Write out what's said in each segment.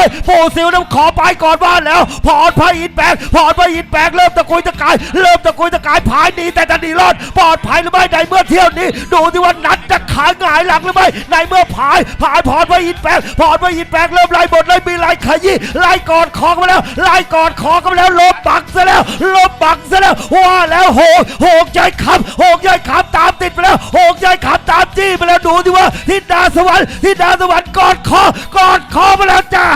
ไม่ปู่ซิวน้ำขอไปก่อนบ้านแล้วพรพระอินแปลงพรพระอินแปลงเริ่มตะกุยตะกาย เริ่มตะกุยตะกายผายหนีแต่จะหนีรอดปลอดภัยหรือไม่ในเมื่อเที่ยวนี้ ดูที่ว่านัดจะขาหงายหลังหรือไม่ในเมื่อผายผายพรพระอินแปลงพรพระอินแปลงเริ่มไล่บทไล่มีไล่ขยี้ไล่กอดคอกันแล้วไล่กอดคอกันแล้วลบปักซะแล้วลบปักซะแล้วว่าแล้วโหงโหงใจขับโหงใจขับตามติดไปแล้วโหงใจขับตามจี้ไปแล้วดูที่ว่าทิดาสวรรค์ทิดาสวรรค์กอดคอกอดคอมาแล้วจ้า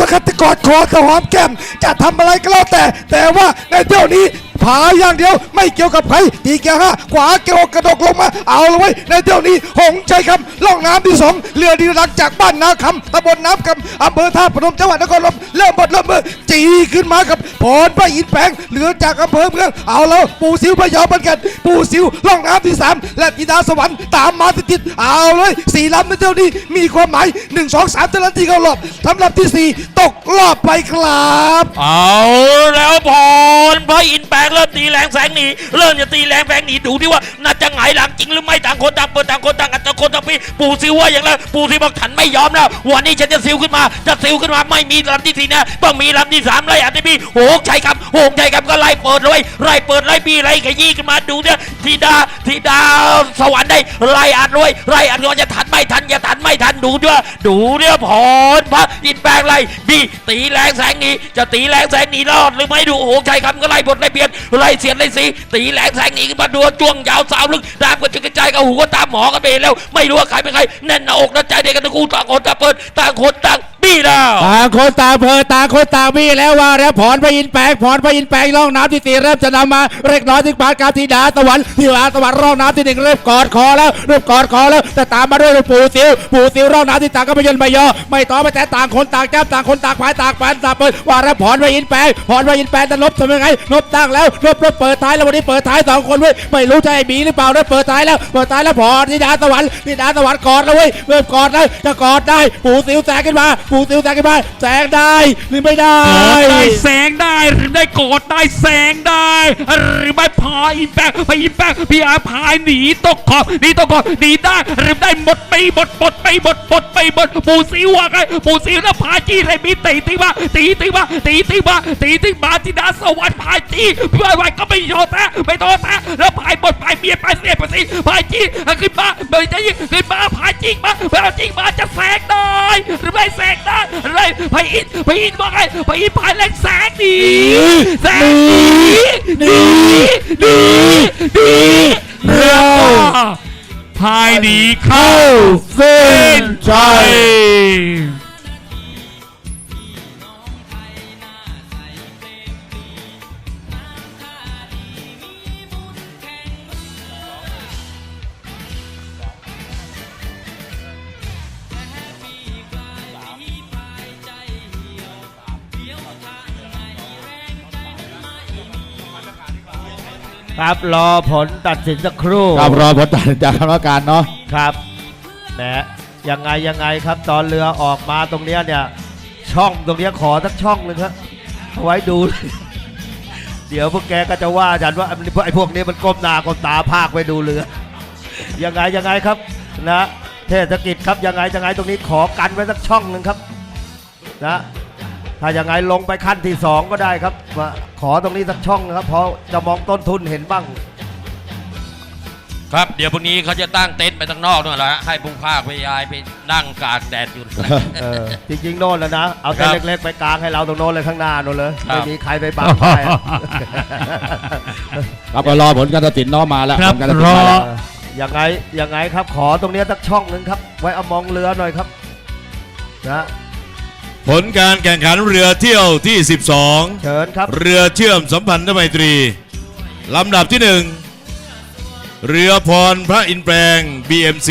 ละครับจะกอดคอจะหอมแก้มจะทำอะไรก็แล้วแต่ แต่ว่าในเที่ยวนี้ ผาอย่างเดียวไม่เกี่ยวกับใครตีแกห้าขวาเกี่ยวกระดกลงมา เอาเลยไว้ในเที่ยวนี้หงใจคำล่องน้ำที่สองเรือดีรักจากบ้านนาคำตำบลน้ำคำอำเภอท่าพนมจังหวัดนครปฐมเริ่มบดเริ่มมือจีขึ้นมากับพรพระอินแปลงเรือจากอำเภอเมืองเอาแล้วปู่ซิวพะยาบันกันปู่ซิวล่องน้ำที่สามและธิดาสวรรค์ตามมาติดๆเอาเลยสี่ลำในเที่ยวนี้มีความหมายหนึ่งสองสามเท่านั้นที่เข้ารอบสำหรับที่สี่ตกรอบไปครับ เอาแล้วพรพระอินแปลงเริ่มตีแรงแสงหนีเริ่มจะตีแรงแสงหนีดูที่ว่าน่าจะหงายหลังจริงหรือไม่ต่างคนต่างเปิดต่างคนต่างอัตะคนต่างปีปู่ซิวว่าอย่างไรปู่ซิวบอกฉันไม่ยอมแล้ววันนี้ฉันจะซิวขึ้นมาจะซิวขึ้นมาไม่มีลำที่สี่นะต้องมีลำที่สามไล่อันที่พี่โหงชัยคำโหงชัยคำก็ไล่เปิดเลยไล่เปิดไล่บีไล่ขยี้ขึ้นมาดูเนี่ยทีดาทีดาสวรรค์ได้ไล่อัดเลยไล่อัดก็จะทันไม่ทันจะทันไม่ทันดูด้วยดูเนี่ยพรพระอินแปลงไล่บีตีแรงแสงหนีจะตีแรงแสงหนีรอดหรือไม่ดูโหงชัยคำก็ไล่บทไล่เบียดไล่เสียดไล่สีตีแหลกแสงหนีขึ้นมาดูจ้วงยาวสาวลึกดามกันจกกระจายกับหูก็ตามหมอกันไปแล้ว ไม่รู้ว่าใครเป็นใครแน่นหน้าอกหน้าใจเด็กกันทั้งคู่ต่างคนต่างเปิดต่างคนต่าง บี้แล้วต่างคนต่างเพอต่างคนต่างมีแล้วว่าแล้วผอนพระอินแปลงผอนพระอินแปลงร่องน้ำที่สี่เริ่มจะนำมาเล็กน้อยถึงปานกาธิดาตะวันธิดาตะวันร่องน้ำที่หนึ่งเริ่มกอดคอแล้วเริ่มกอดคอแล้ว แต่ตามมาด้วยปู่ซิวปู่ซิวร่องน้ำที่ต่างก็ไม่ยนไม่ยอไม่ต่อไม่แต่ต่างคนต่างแก้มต่างคนต่างพายต่างแปนต่างเปิดว่าแล้วผอนพระอินแปลงผอนพระอินแปลงจะลบทำยังไงลบตั้งแล้วลบลบเปิดท้ายแล้ววันนี้เปิดท้ายสองคนเว้ยไม่รู้จะไอ้บีหรือเปล่าแล้วเปิดท้ายแล้วเปิดท้ายแล้วผอนธิดาตะวันธิดาตะวันกอดแล้วเว้ยเริ่มกอดแล้วจะกอดได้ปู่ซิวแซงขึ้นมาปู่ซิวแซงขึ้นมาแซงได้หรือไม่ได้ ได้แสงได้หรือได้กอดได้แสงได้หรือไม่พายอินแปงพายอินแปงพี่อาพายหนีตกขอบหนีตกขอบหนีได้หรือได้หมดไปหมดหมดไปหมดหมดไปหมดปูซิวว่าไงปูซิวนะพายจี้เลยมีตีตีมาตีตีมาตีตีมาตีตีมาที่ดาสวรรค์พายจี้พี่วาไว้ก็ไม่ยอมแท้ไม่ท้อแท้แล้วพายหมดพายเมียพายเสียพายสิพายจี้ขึ้นมาเบอร์จะยิงขึ้นมาพายจิงมาพายจิงมาจะแสงได้หรือไม่แสงได้อะไรพายอินพายอินว่าไงพายอินพายแรงแสงดีแสงดีดีดีดีเลือก็พายหนีเข้าเส้นชัย ครับรอผลตัดสินสักครู่ครับรอผลตัดสินจากคณะกรรมการเนาะครับแหมยังไงยังไงครับตอนเรือออกมาตรงเนี้ยเนี่ยช่องตรงเนี้ยขอสักช่องหนึ่งครับเอาไว้ดู เดี๋ยวพวกแกก็จะว่าฉันว่าไอ้พวกนี้มันก้มหน้าก้มตาภาคไปดูเรือยังไงยังไงครับนะเทศกิจครับยังไงยังไงตรงนี้ขอกันไว้สักช่องหนึ่งครับนะ ถ้ายังไงลงไปขั้นที่สองก็ได้ครับมาขอตรงนี้สักช่องนะครับ เพราะจะมองต้นทุนเห็นบ้าง ครับ เดี๋ยวพรุ่งนี้เขาจะตั้งเต็นท์ไปทางนอกนู่นแหละฮะให้ผู้ภาคไปยายไปนั่งกากแดดอยู่ เออจริงๆโน่นแล้วนะ เอาครัเส้นบเล็กๆไปกลางให้เราตรงโน้นเลยข้างหน้าโน่นเลย ครับ ไม่มีใครไปบังได้อะครับก็รอผลการตัดสินเนาะมาแล้วครับผลการตัดสินรอมาแล้วเออยังไงยังไงครับขอตรงเนี้ยสักช่องหนึ่งครับ ไว้เอามองเรือหน่อยครับนะ ผลการแข่งขันเรือเที่ยวที่ 12 เชิญครับ เรือเชื่อมสัมพันธไมตรี ลำดับที่ 1 เรือพรพระอินทร์แปลง BMC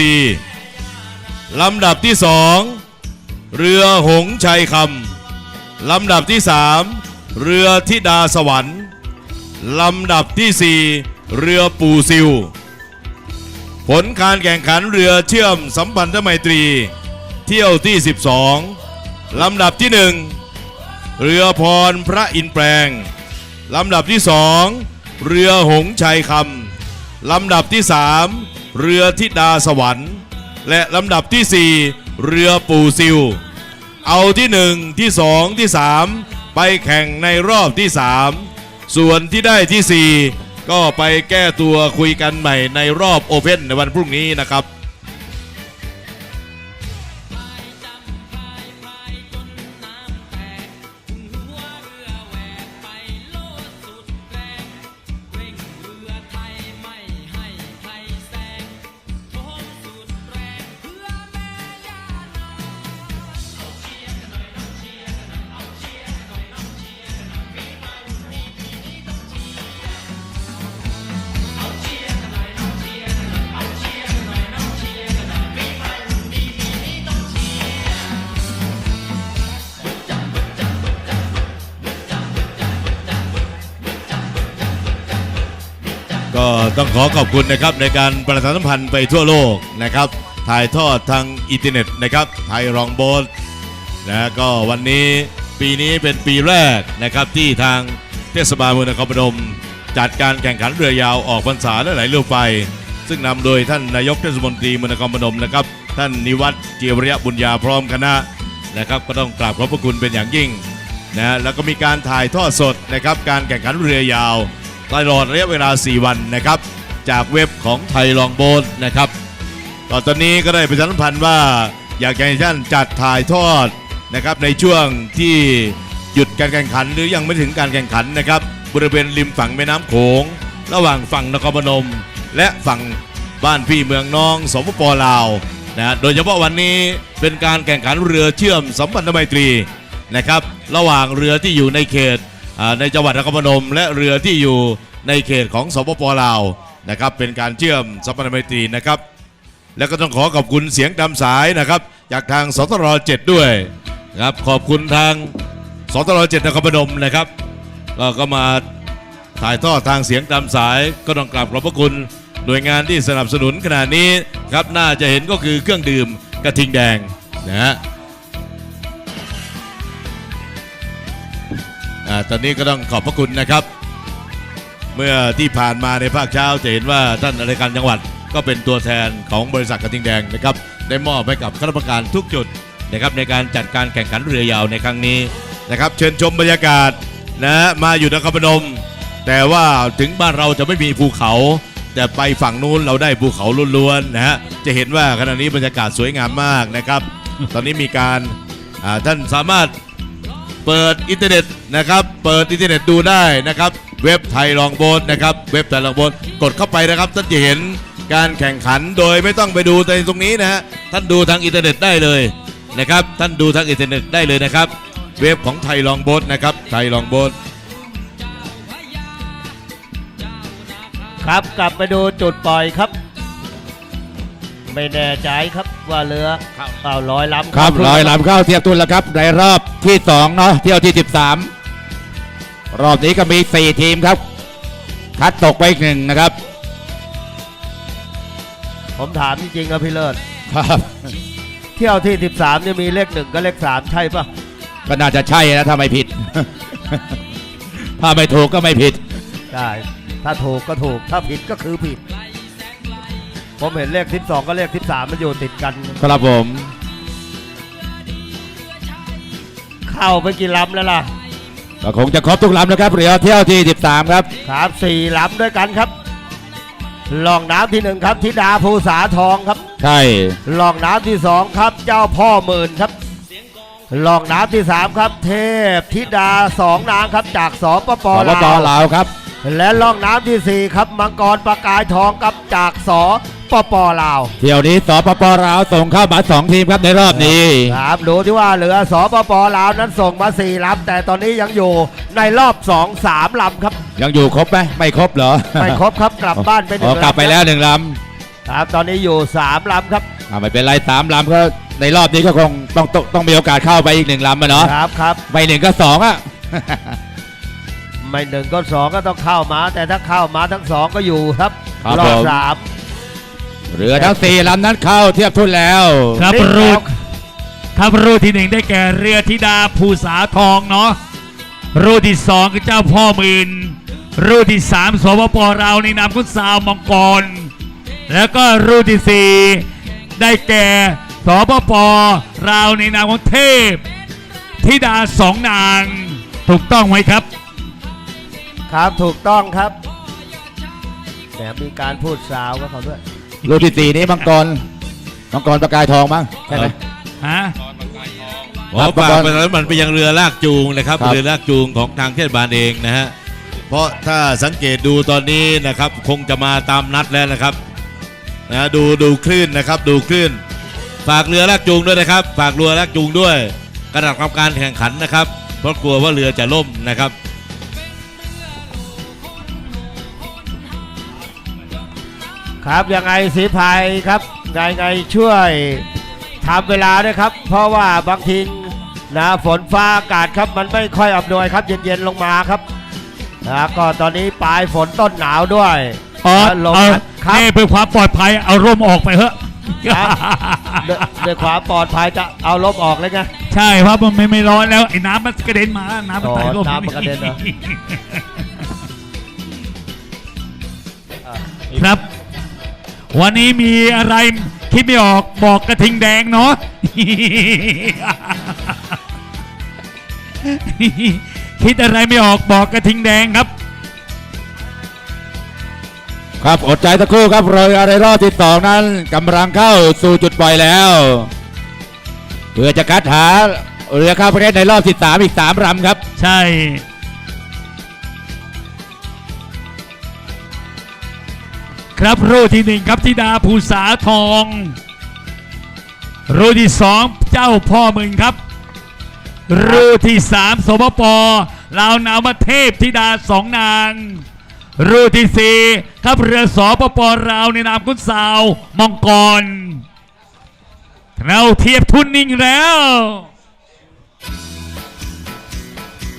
ลำดับที่ 2 เรือหงส์ชัยคำ ลำดับที่ 3 เรือธิดาสวรรค์ ลำดับที่ 4 เรือปูซิว ผลการแข่งขันเรือเชื่อมสัมพันธไมตรี เที่ยวที่ 12 ลำดับที่1เรือพรพระอินแปลง ลำดับที่สองเรือหงชัยคำ ลำดับที่สามเรือธิดาสวรรค์ และลำดับที่สี่เรือปู่ซิว เอาที่1ที่2ที่3ไปแข่งในรอบที่3ส่วนที่ได้ที่สี่ก็ไปแก้ตัวคุยกันใหม่ในรอบโอเพ่นในวันพรุ่งนี้นะครับ ก็ต้องขอขอบคุณนะครับในการประชาสัมพันธ์ไปทั่วโลกนะครับ ถ่ายทอดทางอินเทอร์เน็ตนะครับไทยรองโบสนะก็วันนี้ปีนี้เป็นปีแรกนะครับที่ทางเทศบาลเมืองนครพนม จัดการแข่งขันเรือยาวออกพรรษาและไหลเรือไฟ ซึ่งนำโดยท่านนายกเทศมนตรีเมืองนครพนมนะครับ ท่านนิวัฒน์เจียริยบุญญาพร้อมคณะนะครับ ก็ต้องกราบขอบพระคุณเป็นอย่างยิ่งนะแล้วก็มีการถ่ายทอดสดนะครับการแข่งขันเรือยาว ตลอดระยะเวลา 4 วันนะครับ จากเว็บของไทยลองโบนนะครับตอนนี้ก็ได้ประชาสัมพันธ์ว่าอยากให้ท่านจัดถ่ายทอดนะครับในช่วงที่หยุดการแข่งขันหรือยังไม่ถึงการแข่งขันนะครับบริเวณริมฝั่งแม่น้ำโขง ระหว่างฝั่งนครพนม และฝั่งบ้านพี่เมืองน้องสปปลาวนะโดยเฉพาะวันนี้เป็นการแข่งขันเรือเชื่อมสัมพันธไมตรีนะครับ ระหว่างเรือที่อยู่ในเขต ในจังหวัดนครพนม และเรือที่อยู่ในเขตของสปปลาวนะครับเป็นการเชื่อมสัมพันธไมตรีนะครับ แล้วก็ต้องขอขอบคุณเสียงตามสายนะครับ จากทางสตร7ด้วยครับขอบคุณทางสตร7นครพนมนะครับก็ก็มาถ่ายทอดทางเสียงตามสายก็ต้องกราบขอบพระคุณหน่วยงานที่สนับสนุนขนาดนี้ครับน่าจะเห็นก็คือเครื่องดื่มกระทิงแดงนะฮะ ตอนนี้ก็ต้องขอบพระคุณนะครับ เมื่อที่ผ่านมาในภาคเช้าจะเห็นว่าท่านอายการจังหวัดก็เป็นตัวแทนของบริษัทกระทิงแดงนะครับ ได้มอบให้กับคณะกรรมการทุกจุดนะครับในการจัดการแข่งขันเรือยาวในครั้งนี้นะครับ เชิญชมบรรยากาศนะมาอยู่นครพนม แต่ว่าถึงบ้านเราจะไม่มีภูเขา แต่ไปฝั่งนู้นเราได้ภูเขาล้วนๆนะฮะจะเห็นว่าขณะนี้บรรยากาศสวยงามมากนะครับ ตอนนี้มีการท่านสามารถ เปิดอินเทอร์เน็ตนะครับ เปิดอินเทอร์เน็ตดูได้นะครับ เว็บไทยลองโบนนะครับ เว็บไทยลองโบนกดเข้าไปนะครับท่านจะเห็นการแข่งขันโดยไม่ต้องไปดูในตรงนี้นะฮะท่านดูทางอินเทอร์เน็ตได้เลยนะครับ ท่านดูทางอินเทอร์เน็ตได้เลยนะครับ เว็บของไทยลองโบนนะครับ ไทยลองโบนครับกลับไปดูจุดปล่อยครับ ไม่แน่ใจครับว่าเรือเอาลอยลำครับเข้าลอยลำเข้าเทียบทุนแล้วครับ ในรอบที่2เนาะเที่ยวที่ 13 รอบนี้ก็มี 4 ทีมครับ คัดตกไปอีกหนึ่งนะครับ ผมถามจริงๆครับพี่เลิศครับเที่ยวที่ 13เนี่ยมีเลขหนึ่งกับเลขสามใช่ปะก็น่าจะใช่นะถ้าไม่ผิด ถ้าไม่ถูกก็ไม่ผิด ได้ ถ้าถูกก็ถูก ถ้าผิดก็คือผิด ผมเห็นเลข12กับเลข13มันอยู่ติดกัน ครับผม เข้าไปกี่ลำแล้วล่ะ ก็คงจะครบทุกลำนะครับเรือเที่ยวที่ 13 ครับ ครับสี่ลำด้วยกันครับลองน้ำที่หนึ่งครับธิดาภูษาทองครับใช่ลองน้ำที่สองครับเจ้าพ่อหมื่นครับลองน้ำที่สามครับ เทพธิดาสองนางครับจากสปปสปปลาวลาวครับ และล่องน้ำที่4ครับมังกรประกายทองกับจากส ปปลาวเที่ยวนี้สปปลาวส่งเข้ามา2ทีมครับในรอบนี้ครับดูที่ว่าเหลือสปปลาวนั้นส่งมา4ลำแต่ตอนนี้ยังอยู่ในรอบ2 3ลำครับ ยังอยู่ครบไหมไม่ครบเหรอไม่ครบครับกลับบ้านไปหนึ่อ๋องกลับไปแล้วหนึ่งลครับตอนนี้อยู่3ลำครับำอ่าไม่เป็นไรสามลำก็ในรอบนี้ก็คงต้องต้องต้องมีโอกาสเข้าไปอีกหนึ่งลำอะเนาะครับครับไปหนึ่งก็สองอะไม่หนึ่งก็สองก็ต้องเข้ามา แต่ถ้าเข้ามาทั้งสองก็อยู่ครับครับรอผบมสาม เรือทั้งสี่ลำนั้นเข้าเทียบทุนแล้ว ครับนี่รูแล้ดวครับรูดที่หนึ่งได้แก่เรือธิดาภูษาทองเนาะรูดที่สองคือเจ้าพ่อหมื่นรูดที่สามสปปเราวในนามคุณสาวมังกร แล้วก็รูดที่สี่ได้แก่สปปราวในนามของเทพธิดาสองนางถูกต้องไหมครับ ครับถูกต้องครับแหมมีการพูดสาวกับเขาด้วย ลูกที่สี่นี้มังกรมังกรประกายทองมั้งใช่ไหม ฮะ ขอฝากไปแล้วมันไปยังเรือลากจูงนะครับ ครับ เรือลากจูงของทางเทศบาลเองนะฮะ เพราะถ้าสังเกตดูตอนนี้นะครับคงจะมาตามนัดแล้วนะครับนะดูดูคลื่นนะครับ ดูคลื่น ฝากเรือลากจูงด้วยนะครับ ฝากเรือลากจูงด้วยกระดับกับการแข่งขันนะครับ เพราะกลัวว่าเรือจะล่มนะครับ ครับยังไงสีพายครับไงไงช่วยทำเวลาด้วยครับ เพราะว่าบางทีนะฝนฟ้าอากาศครับมันไม่ค่อยอำนวยครับ เย็นๆลงมาครับนะก็ตอนนี้ปลายฝนต้นหนาวด้วยอ๋อนะลมเอาครับนี่เพื่อความปลอดภัยเอาร่มออกไปเถอะครับด้วยด้วยความปลอดภัยจะเอาลบออกเลยไงใช่ครับมันไม่ไม่ร้อนแล้วไอ้น้ำมันกระเด็นมาน้ำมันอ๋อไต่ร่มน้ำมันกระเด็นเหรอครับ วันนี้มีอะไรคิดไม่ออกบอกกระทิงแดงเนาะ คิดอะไรไม่ออกบอกกระทิงแดงครับ ครับอดใจสักครู่ครับเรือในรอบที่สองนั้นกำลังเข้าสู่จุดปล่อยแล้วเพื่อจะคัดหาเรือเข้าประเทศในรอบที่สามอีกสามลำครับ ใช่ ครับรูที่หนึ่งครับธิดาภูษาทอง รูที่สองเจ้าพ่อมึงครับ รูที่สามสมปลาวนามเทพธิดาสองนาง รูที่สี่ครับเรือสปปลาวในนามกุศาวมังกรเราเทียบทุนนิ่งแล้ว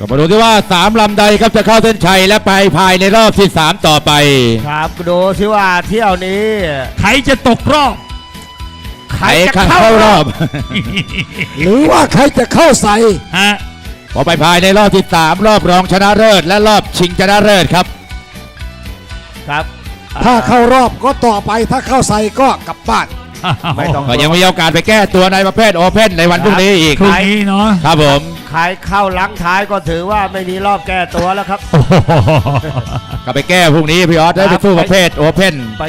ก็มาดูที่ว่าสามลำใดครับจะเข้าเส้นชัยและไปภายในรอบที่สามต่อไป ครับดูสิว่าเที่ยวนี้ ใครจะตกรอบ ใครใครจะเข้าเข้ารรออบบหรือว่าใครจะเข้าใส่ฮะพอไปภายในรอบที่สามรอบรองชนะเลิศและรอบชิงชนะเลิศครับ ครับ ถ้าเข้ารอบก็ต่อไปถ้าเข้าใส่ก็กลับบ้านไม่ต้องก็ยังมีโอกาสไปแก้ตัวในประเภทโอเพ่นในวันพรุ่งนี้อีกพรุ่งนี้เนาะครับผม ใครเข้าหลังท้ายก็ถือว่าไม่มีรอบแก้ตัวแล้วครับโอ้โหก็ไปแก้พรุ่งนี้พี่ออสได้ไปสู้ประเภทโอเพ่น ไป